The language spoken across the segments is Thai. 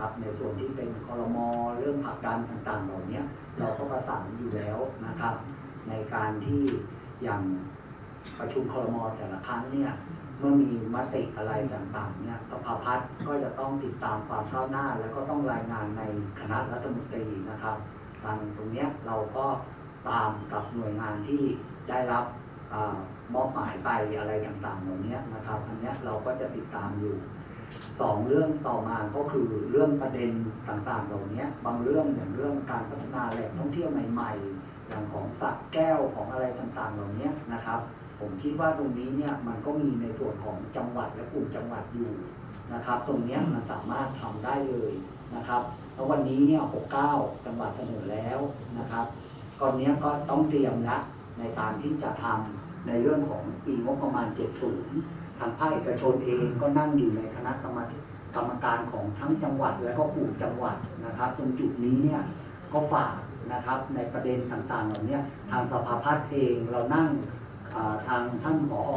นะครับ ในส่วนที่เป็นคอรมอเรื่องผลักดันต่างๆเหล่านี้เราก็ประสานอยู่แล้วนะครับ ในการที่อย่างประชุมคอรมอแต่ละครั้งเนี่ยเมื่อมีมติอะไรต่างๆเนี่ยสภาพัฒน์ก็จะต้องติดตามความก้าวหน้า แล้วก็ต้องรายงานในคณะรัฐมนตรีนะครับทางตรงเนี้ยเราก็ตามกับหน่วยงานที่ได้รับมอบหมายไปอะไรต่างๆเหล่านี้นะครับ อันนี้เราก็จะติดตามอยู่ สองเรื่องต่อมาก็คือเรื่องประเด็นต่างๆเหล่านี้บางเรื่องอย่างเรื่องการพัฒนาแหล่งท่องเที่ยวใหม่ ๆ อย่างของสระแก้วของอะไรต่างๆเหล่านี้นะครับ ผมคิดว่าตรงนี้เนี่ยมันก็มีในส่วนของจังหวัดและกลุ่มจังหวัดอยู่นะครับ ตรงนี้มันสามารถทำได้เลยนะครับแล้ววันนี้เนี่ย69 จังหวัดเสนอแล้วนะครับก่อนนี้ก็ต้องเตรียมละในการที่จะทำ ในเรื่องของปีงบประมาณ 70 ทางภาคเอกชนเองก็นั่งอยู่ในคณะกรรมการกรรมการของทั้งจังหวัดและก็กลุ่มจังหวัดนะครับ ตรงจุดนี้เนี่ยก็ฝากนะครับในประเด็นต่างๆเหล่านี้ทางสภาพัฒน์เองเรานั่งอ่าทางท่านผอ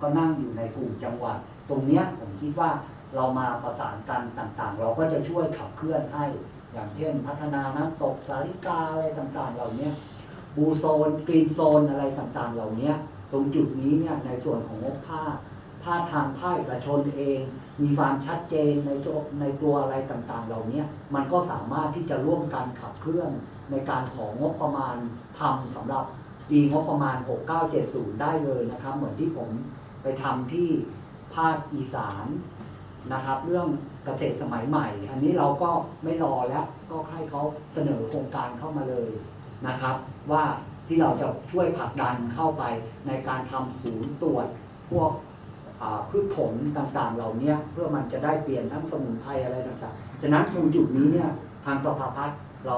ก็นั่งอยู่ในกลุ่มจังหวัด ตรงเนี้ยผมคิดว่าเรามาประสานกันต่างๆ เราก็จะช่วยขับเคลื่อนให้ อย่างเช่น พัฒนาน้ำตกสาริกาอะไรต่างๆ เหล่าเนี้ยบูโซนกรีนโซนอะไรต่างๆ เหล่าเนี้ย ตรงจุดนี้เนี่ยในส่วนของงบภาคภาคทางภาคเอกชนเอง มีความชัดเจนในตัวในตัวอะไรต่างๆ เหล่าเนี้ยมันก็สามารถที่จะร่วมกันขับเคลื่อนในการของงบประมาณทำสำหรับปีงบประมาณ 6970 ได้เลยนะครับ เหมือนที่ผมไปทำที่ภาคอีสานนะครับ เรื่องเกษตรสมัยใหม่ อันนี้เราก็ไม่รอแล้วก็ให้เขาเสนอโครงการเข้ามาเลยนะครับ ว่า ที่เราจะช่วยผลักดันเข้าไปในการทำศูนย์ตรวจพวกพืชผลต่างๆ เหล่านี้เพื่อมันจะได้เปลี่ยนทั้งสมุนไพรอะไรต่างๆ ฉะนั้นตรงจุดนี้เนี่ยทางสภาพัฒน์เรา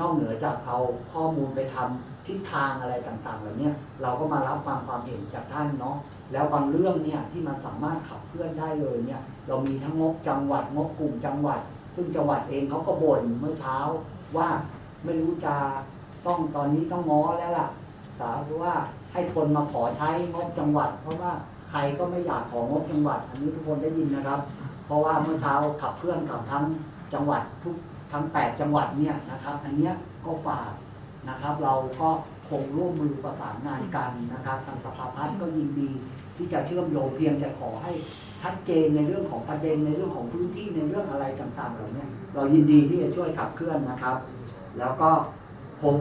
นอกเหนือจากเอาข้อมูลไปทำทิศทางอะไรต่างๆเหล่านี้เราก็มารับฟังความเห็นจากท่านเนาะแล้วบางเรื่องเนี่ยที่มันสามารถขับเคลื่อนได้เลยเนี่ยเรามีทั้งงบจังหวัดงบกลุ่มจังหวัด ซึ่งจังหวัดเองเขาก็บ่นเมื่อเช้าว่าไม่รู้จะ ต้องตอนนี้ต้องง้อแล้วล่ะ สาธุว่าให้คนมาขอใช้งบจังหวัด เพราะว่าใครก็ไม่อยากของงบจังหวัด อันนี้ทุกคนได้ยินนะครับ เพราะว่าเมื่อเช้าขับเคลื่อนกับทั้งจังหวัดทุกทั้ง 8 จังหวัดเนี่ยนะครับ อันเนี้ยก็ฝากนะครับ เราก็คงร่วมมือประสานงานกันนะครับทางสภาพัฒน์ก็ยินดีที่จะเชื่อมโยงเพียงแต่ขอให้ชัดเจนในเรื่องของประเด็นในเรื่องของพื้นที่ในเรื่องอะไรต่างๆเหล่านี้เรายินดีที่จะช่วยขับเคลื่อนนะครับ แล้วก็ คง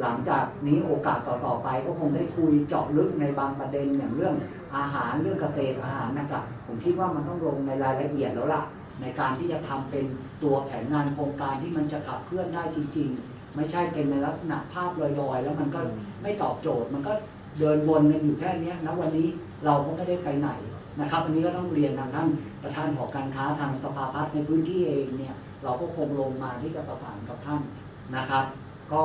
หลังจากนี้โอกาสต่อๆไป ก็คงได้คุยเจาะลึกในบางประเด็นอย่างเรื่องอาหารเรื่องเกษตรอาหารนะครับผมคิดว่ามันต้องลงในรายละเอียดแล้วล่ะ ในการที่จะทำเป็นตัวแผนงานโครงการที่มันจะขับเคลื่อนได้จริง ๆ ไม่ใช่เป็นในลักษณะภาพลอยๆ แล้วมันก็ไม่ตอบโจทย์ มันก็เดินวนกันอยู่แค่นี้แล้ววันนี้เราก็ไม่ได้ไปไหนนะครับอันนี้ก็ต้องเรียนทางท่านประธานหอการค้าทางสภาพัฒน์ในพื้นที่เองเนี่ยเราก็คงลงมาที่จะประสานกับท่านนะครับ ก็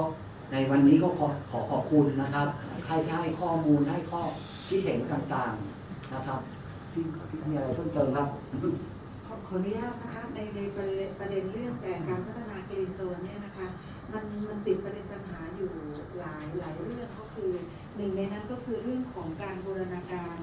ในวันนี้ก็ขอขอขอบคุณนะครับ ใครที่ให้ข้อมูลให้ข้อคิดเห็นต่างๆนะครับที่ที่มีอะไรเพิ่มเติมครับ ขอขออนุญาตนะคะในในประเด็นประเด็นเรื่องแต่การพัฒนากรีนโซนเนี่ยนะคะมันมันติดประเด็นปัญหาอยู่หลายหลายเรื่องก็คือหนึ่งในนั้นก็คือเรื่องของการบูรณาการ